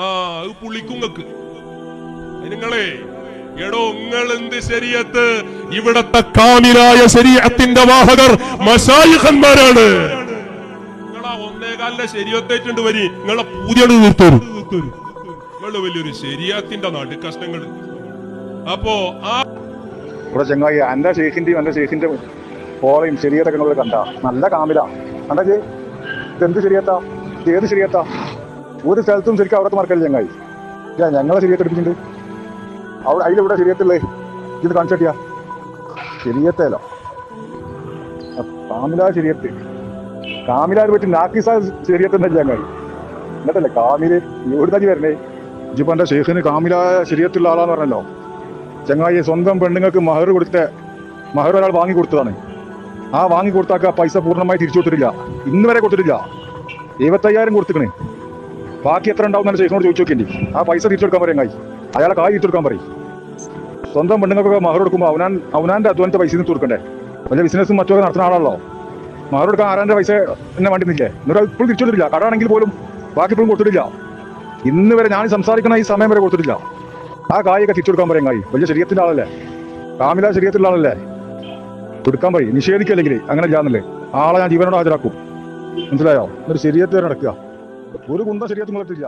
ആ അത് പുളിക്കുങ്ങക്ക് നിങ്ങളെ എടോ എന്ത് ശരീരത്ത്? ഇവിടത്തെ കാമിലായ ശരീരത്തിന്റെ വാഹകർ മശായിഖന്മാരാണ് നിങ്ങളാ ഒന്നേകാലിന്റെ ശരീരത്തേറ്റുണ്ട് വരി. നിങ്ങളെ പൂതിയാണ് തീർത്തോരു നിങ്ങൾ വലിയൊരു ശരീരത്തിന്റെ കഷ്ടങ്ങൾ അപ്പോ ആ ഇവിടെ ചെങ്ങായി എന്റെ ശേഷിന്റെയും എന്റെ ശേഷിന്റെ ഓളയും ശരിയത്തൊക്കെ കണ്ട. നല്ല കാമില. കണ്ടേ ഇതെന്ത് ശരിയത്താ ഏത് ശരിയത്താ ഒരു സ്ഥലത്തും ശരിക്കും അവിടത്തെ മാർക്കല്ല ചങ്ങായി? ഞാൻ ഞങ്ങളെ ശരിയത്ത് എടുപ്പിച്ചിട്ടുണ്ട് അവിടെ അതിലിവിടെ ശരിയത്തുള്ളേ ഇത് കാണിച്ചിട്ടിയാ ശരിയത്തേലോ കാമില ശരിയത്ത് കാമിലാര് പറ്റി നാക്കിസ ശരിയത്തുണ്ട് ചങ്ങായി. എന്നിട്ടല്ലേ കാമിൽ എവിടുന്നാ വരണേ? ഇപ്പൊ എന്റെ ഷെയ്ഖിന് കാമില ശരിയത്തുള്ള ആളാന്ന് പറഞ്ഞല്ലോ? ചങ്ങായി സ്വന്തം പെണ്ണുങ്ങൾക്ക് മഹർ കൊടുത്ത മഹർ ഒരാൾ വാങ്ങി കൊടുത്തതാണ്. ആ വാങ്ങി കൊടുത്താക്ക പൈസ പൂർണമായി തിരിച്ചു കൊടുത്തിട്ടില്ല. ഇന്ന് വരെ കൊടുത്തിട്ടില്ല. എഴുപത്തയ്യായിരം കൊടുത്തിക്കണേ. ബാക്കി എത്ര ഉണ്ടാവും ചേച്ചിനോട് ചോദിച്ചു നോക്കേണ്ടി ആ പൈസ തിരിച്ചു കൊടുക്കാൻ പറയും കായി അയാളെ കായ് തിരിച്ചു കൊടുക്കാൻ പറയും. സ്വന്തം പെണ്ണുങ്ങൾക്കൊക്കെ മഹർ കൊടുക്കുമ്പോൾ അവനാൻ അവനാന്റെ അധ്വാനത്തെ പൈസ നിന്ന് തീർക്കണ്ടേ? വലിയ ബിസിനസ്സും മറ്റൊക്കെ നടത്തുന്ന ആളാണല്ലോ. മഹർ കൊടുക്കാൻ ആരാന്റെ പൈസ എന്നെ വേണ്ടിന്നില്ലേ എന്നിട്ട് ഇപ്പോഴും തിരിച്ചു കൊടുത്തിട്ടില്ല. കടാണെങ്കിൽ പോലും ബാക്കി ഇപ്പോഴും കൊടുത്തിട്ടില്ല. ഇന്ന് വരെ ഞാൻ സംസാരിക്കുന്ന ഈ സമയം വരെ കൊടുത്തിട്ടില്ല. ആ കായൊക്കെ തിരിച്ചു കൊടുക്കാൻ പറയും കായ് വലിയ ശരീരത്തിന്റെ ആളല്ലേ? കാമില ശരീരത്തിലുള്ള ആളല്ലേ? കൊടുക്കാൻ പറയും. നിഷേധിക്കല്ലെങ്കിൽ അങ്ങനെ ഇല്ലാന്നല്ലേ ആളെ ഞാൻ ജീവനോട് ഹാജരാക്കും. മനസ്സിലായോ? ഒരു ശരീരത്തിൽ നടക്കുക. ഒരു കുന്തം ശരിയാക്കി മുളത്തില്ല